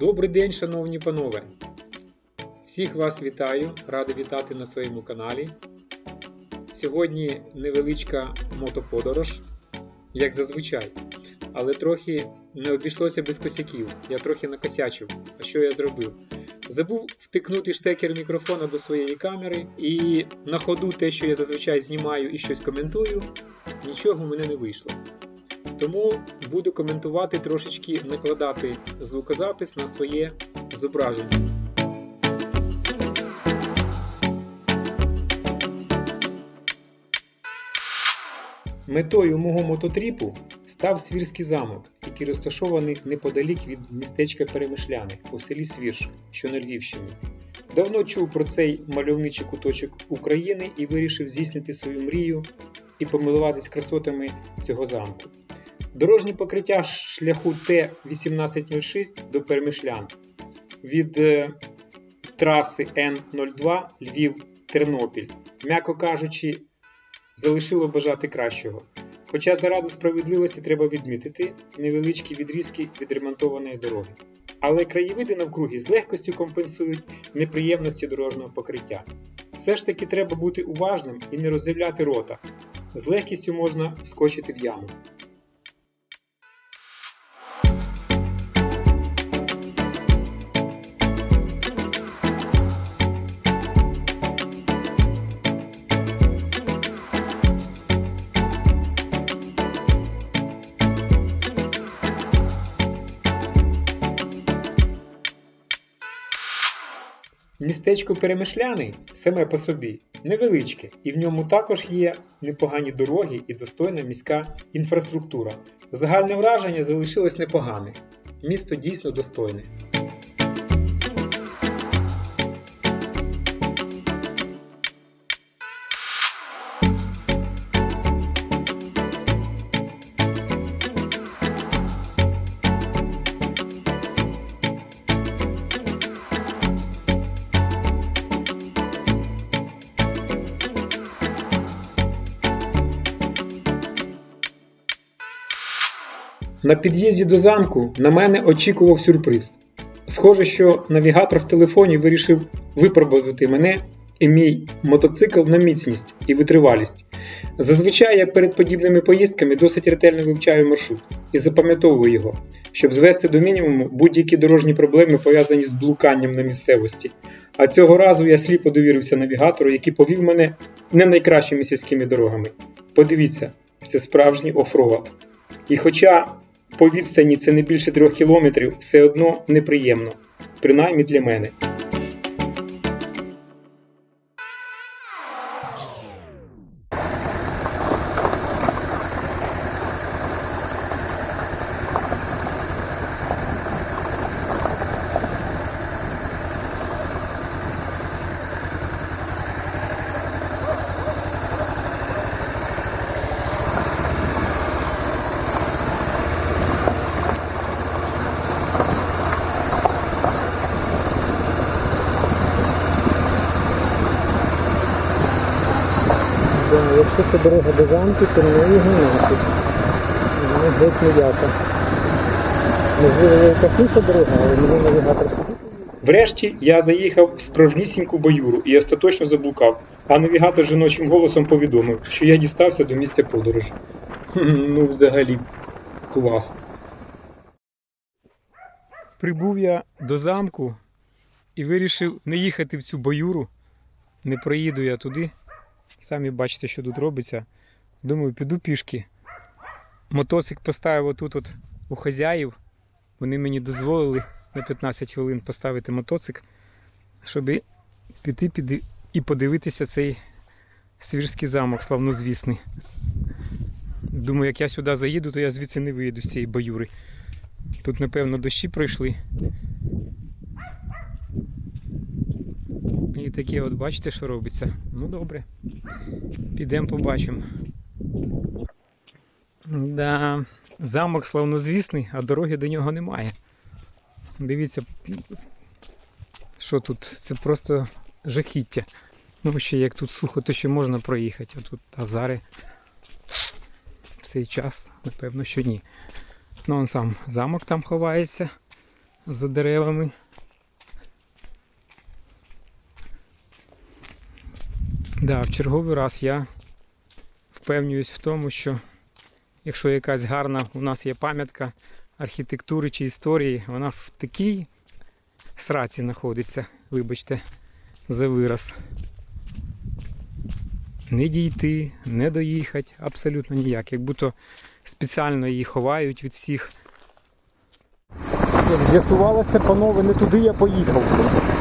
Добрий день, шановні панове! Всіх вас вітаю, радий вітати на своєму каналі. Сьогодні невеличка мотоподорож, як зазвичай, але трохи не обійшлося без косяків. Я трохи накосячив. А що я зробив? Забув втикнути штекер мікрофона до своєї камери, і на ходу те, що я зазвичай знімаю і щось коментую, нічого в мене не вийшло. Тому буду коментувати трошечки накладати звукозапис на своє зображення. Метою мого мототріпу став Свірський замок, який розташований неподалік від містечка Перемишляни у селі Свірш, що на Львівщині. Давно чув про цей мальовничий куточок України і вирішив здійснити свою мрію і помилуватись красотами цього замку. Дорожнє покриття шляху Т-1806 до Перемишлян від е, траси Н-02 Львів-Тернопіль, м'яко кажучи, залишило бажати кращого. Хоча заради справедливості треба відмітити невеличкі відрізки відремонтованої дороги. Але краєвиди навкруги з легкостю компенсують неприємності дорожнього покриття. Все ж таки треба бути уважним і не роздивляти рота. З легкістю можна вскочити в яму. Містечко Перемишляний саме по собі невеличке, і в ньому також є непогані дороги і достойна міська інфраструктура. Загальне враження залишилось непогане. Місто дійсно достойне. На під'їзді до замку на мене очікував сюрприз. Схоже, що навігатор в телефоні вирішив випробувати мене і мій мотоцикл на міцність і витривалість. Зазвичай я перед подібними поїздками досить ретельно вивчаю маршрут і запам'ятовую його, щоб звести до мінімуму будь-які дорожні проблеми пов'язані з блуканням на місцевості. А цього разу я сліпо довірився навігатору, який повів мене не найкращими сільськими дорогами. Подивіться, це справжній офроад. І хоча по відстані це не більше трьох кілометрів, все одно неприємно, принаймні для мене. Да, якщо це дорога до замку, нафиг. Ну, геть ніяка. Можливо, є якась дорога, але мені навігатор. Врешті я заїхав в справжнісіньку баюру і остаточно заблукав, а навігатор жіночим голосом повідомив, що я дістався до місця подорожі. Ну, взагалі, клас. Прибув я до замку і вирішив не їхати в цю баюру. Не проїду я туди. Самі бачите, що тут робиться. Думаю, піду пішки. Мотоцик поставив отут от у хазяїв. Вони мені дозволили на 15 хвилин поставити мотоцик, щоб піти піди і подивитися цей свірський замок славнозвісний. Думаю, як я сюди заїду, то я звідси не виїду з цієї баюри. Тут, напевно, дощі пройшли. І таке от бачите, що робиться. Ну добре. Підемо побачимо. Да, замок славнозвісний, а дороги до нього немає. Дивіться, що тут? Це просто жахіття. Ну, ще як тут сухо, то ще можна проїхати, а тут азари. В цей час, напевно, що ні. Ну, он сам замок там ховається. за деревами. Да, в черговий раз я впевнююсь в тому, що якщо якась гарна у нас є пам'ятка архітектури чи історії, вона в такій сраці знаходиться, вибачте, за вираз. Не дійти, не доїхати, абсолютно ніяк. Як будто спеціально її ховають від всіх. З'ясувалося, панове, не туди я поїхав.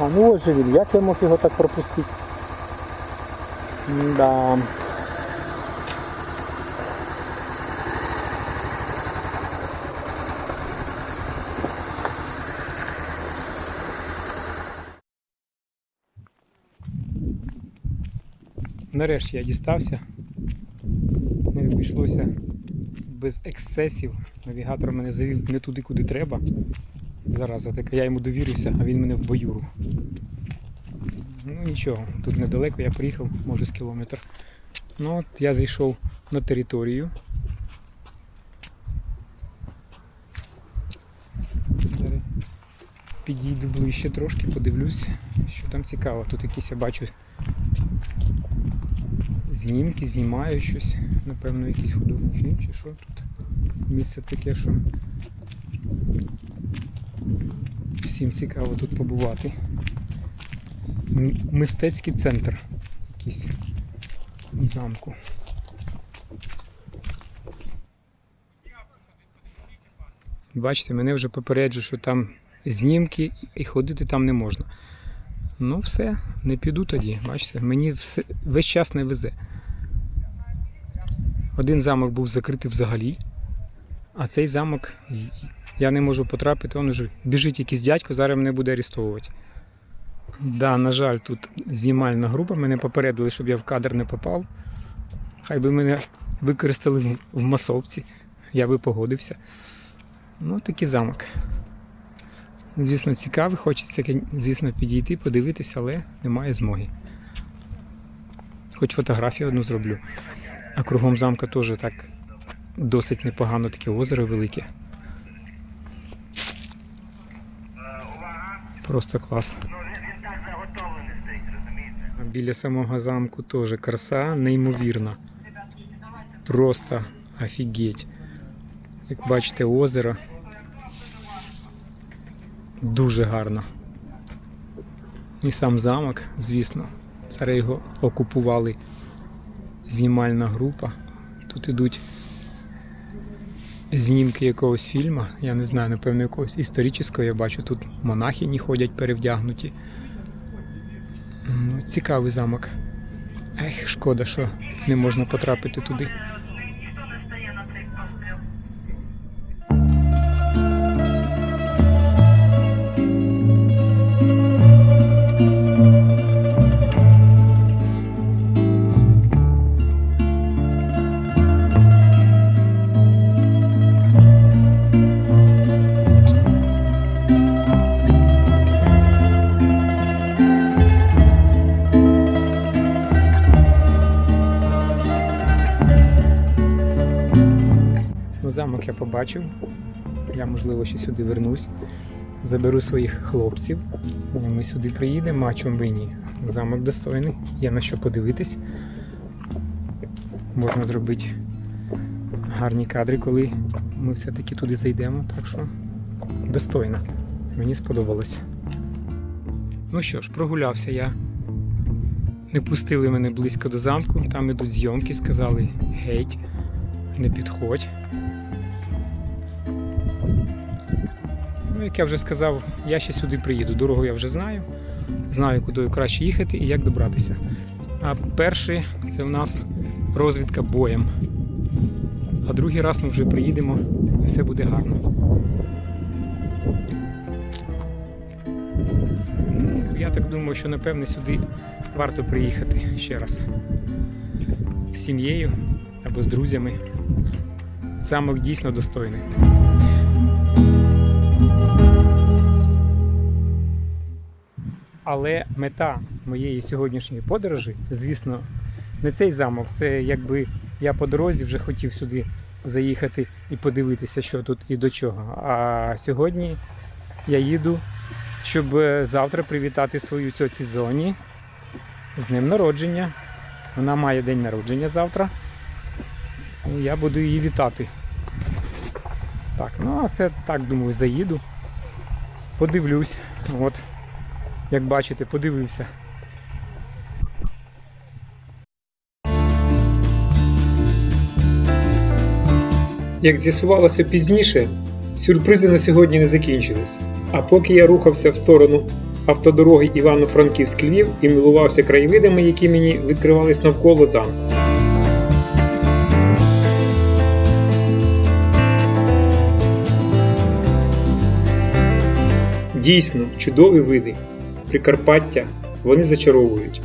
Ага, ну ось же він, як я мог його так пропустити? Да. Нарешті я дістався. Не обійшлося без ексцесів. Навігатор мене завів не туди, куди треба. Зараза така, я йому довірився, а він мене в баюру. Ну нічого, тут недалеко я приїхав, може з кілометр. Ну от я зайшов на територію. Підійду ближче трошки, подивлюсь, що там цікаво. Тут якісь я бачу знімки, знімаю щось. Напевно, якийсь художній фільм чи що тут. Місце таке, що всім цікаво тут побувати. Мистецький центр якийсь замку. Бачите, мене вже попереджують, що там знімки і ходити там не можна. Ну все, не піду тоді. Бачите, мені все, весь час не везе. Один замок був закритий взагалі, а цей замок я не можу потрапити, він уже біжить якийсь дядько, зараз мене буде арестовувати. Да, на жаль, тут знімальна група, мене попередили, щоб я в кадр не попав. Хай би мене використали в масовці, я би погодився. Ну, такий замок. Звісно, цікавий, хочеться, звісно, підійти, подивитися, але немає змоги. Хоч фотографію одну зроблю. А кругом замка теж так досить непогано таке озеро велике. Просто клас. А біля самого замку теж краса неймовірна. Просто офігеть. Як бачите, озеро дуже гарно. І сам замок, звісно. Зараз його окупували знімальна група. Тут ідуть знімки якогось фільму, я не знаю, напевно, якогось історичного я бачу. Тут монахині ходять перевдягнуті. Ну, цікавий замок. Ех, шкода, що не можна потрапити туди. Замок я можливо, ще сюди вернусь. Заберу своїх хлопців. Ми сюди приїдемо, а чому би ні. Замок достойний, є на що подивитись. Можна зробити гарні кадри, коли ми все-таки туди зайдемо. Так що достойно. Мені сподобалося. Ну що ж, прогулявся я. Не пустили мене близько до замку, там ідуть зйомки, сказали геть, не підходь. Як я вже сказав, я ще сюди приїду. Дорогу я вже знаю. Знаю, куди краще їхати і як добратися. А перший це в нас розвідка боєм. А другий раз ми вже приїдемо і все буде гарно. Ну, Я так думаю, що напевне сюди варто приїхати ще раз. З сім'єю або з друзями. Замок дійсно достойний. Але мета моєї сьогоднішньої подорожі, звісно, не цей замок. Це якби я по дорозі вже хотів сюди заїхати і подивитися, що тут і до чого. А сьогодні я їду, щоб е, завтра привітати свою цьоці Зоні з днем народження. Вона має день народження завтра. Я буду її вітати. Так, ну а це так думаю, заїду. Подивлюсь. От, як бачите, подивився. Як з'ясувалося пізніше, сюрпризи на сьогодні не закінчились. А поки я рухався в сторону автодороги Івано-Франківськ-Львів і милувався краєвидами, які мені відкривались навколо замку. Дійсно, чудові види. Прикарпаття вони зачаровують.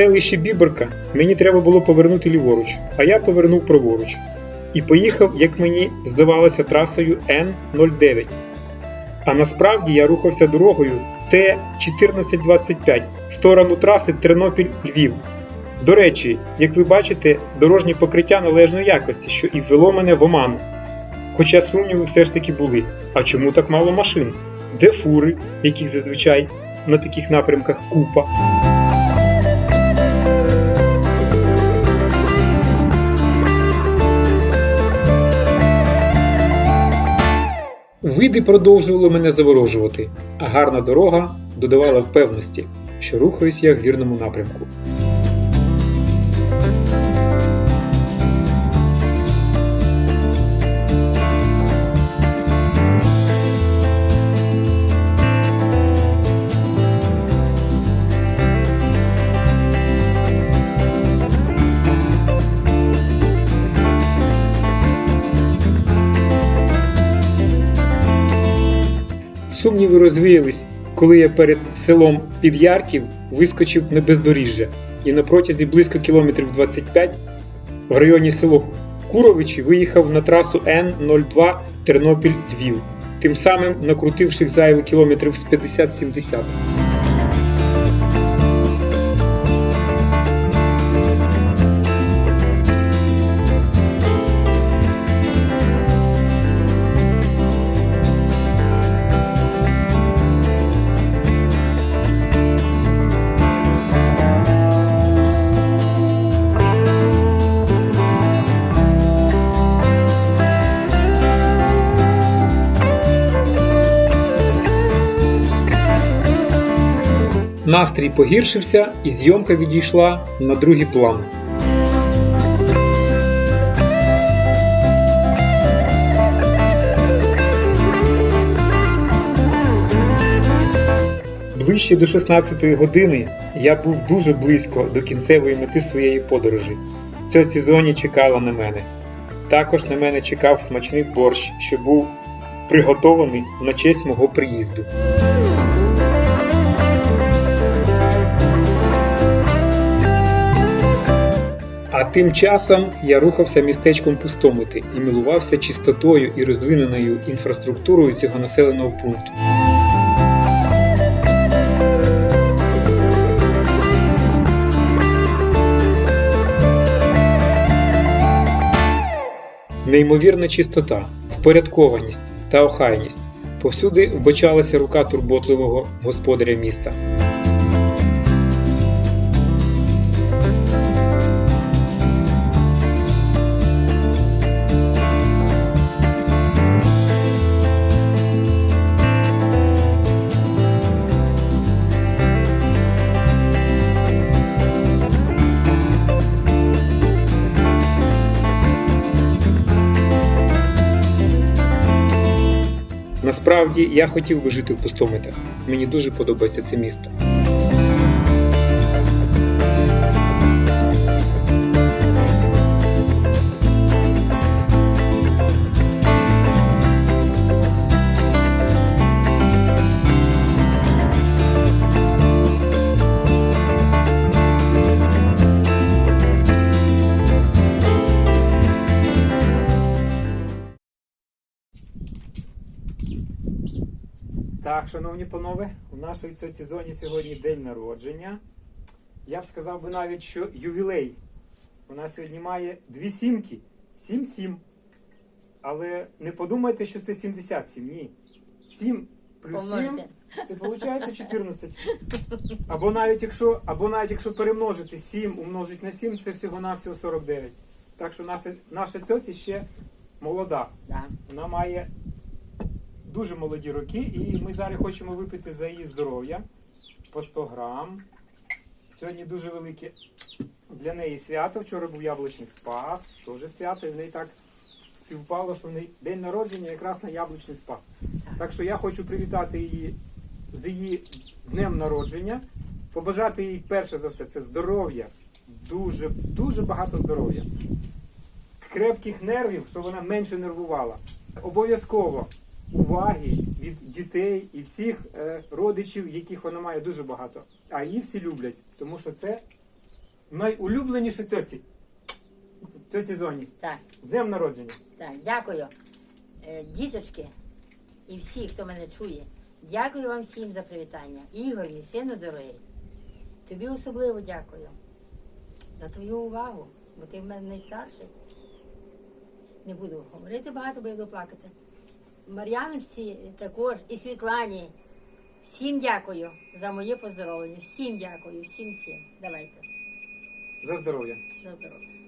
Селищі Біберка мені треба було повернути ліворуч, а я повернув праворуч. І поїхав, як мені здавалося, трасою Н09. А насправді я рухався дорогою Т1425 в сторону траси Тернопіль-Львів. До речі, як ви бачите, дорожнє покриття належної якості, що і ввело мене в оману. Хоча сумніви все ж таки були. А чому так мало машин? Де фури, яких зазвичай на таких напрямках купа? Види продовжували мене заворожувати, а гарна дорога додавала впевності, що рухаюсь я в вірному напрямку. Розвіялись, коли я перед селом Підярків вискочив на бездоріжжя і на протязі близько кілометрів 25 в районі село Куровичі виїхав на трасу Н02 Тернопіль-Львів, тим самим накрутивши зайву кілометрів з 50-70. Настрій погіршився, і зйомка відійшла на другий план. Ближче до 16-ї години я був дуже близько до кінцевої мети своєї подорожі. Ця сезоні чекала на мене. Також на мене чекав смачний борщ, що був приготований на честь мого приїзду. Тим часом я рухався містечком Пустомити і милувався чистотою і розвиненою інфраструктурою цього населеного пункту. Неймовірна чистота, впорядкованість та охайність. Повсюди вбачалася рука турботливого господаря міста. Насправді я хотів би жити в пустомитах. Мені дуже подобається це місто. Так, шановні панове, у нашій цій зоні сьогодні день народження. Я б сказав би навіть, що ювілей. У нас сьогодні має дві сімки. Сім-сім. Але не подумайте, що це 77. Ні. 7 плюс 7 це виходить 14. Або навіть якщо, або навіть якщо перемножити 7 умножити на 7, це всього-навсього 49. Так що наша, наша цьоці ще молода. Да. Вона має дуже молоді роки, і ми зараз хочемо випити за її здоров'я по 100 грам. Сьогодні дуже велике для неї свято. Вчора був яблучний спас, теж свято, і в неї так співпало, що в неї день народження якраз на яблучний спас. Так що я хочу привітати її з її днем народження, побажати їй перше за все це здоров'я, дуже, дуже багато здоров'я крепких нервів, щоб вона менше нервувала. Обов'язково уваги від дітей і всіх е, родичів, яких вона має дуже багато. А її всі люблять, тому що це найулюбленіше цьоці. Цьоці зоні. Так, З днем народження. так, дякую. Е, Діточки і всі, хто мене чує, дякую вам всім за привітання. Ігор, мій сину дорогий. Тобі особливо дякую за твою увагу, бо ти в мене найстарший. Не буду говорити багато, бо я буду плакати. Мар'яночці також і Світлані. Всім дякую за моє поздоровлення. Всім дякую, всім всім. Давайте. За здоров'я. За здоров'я.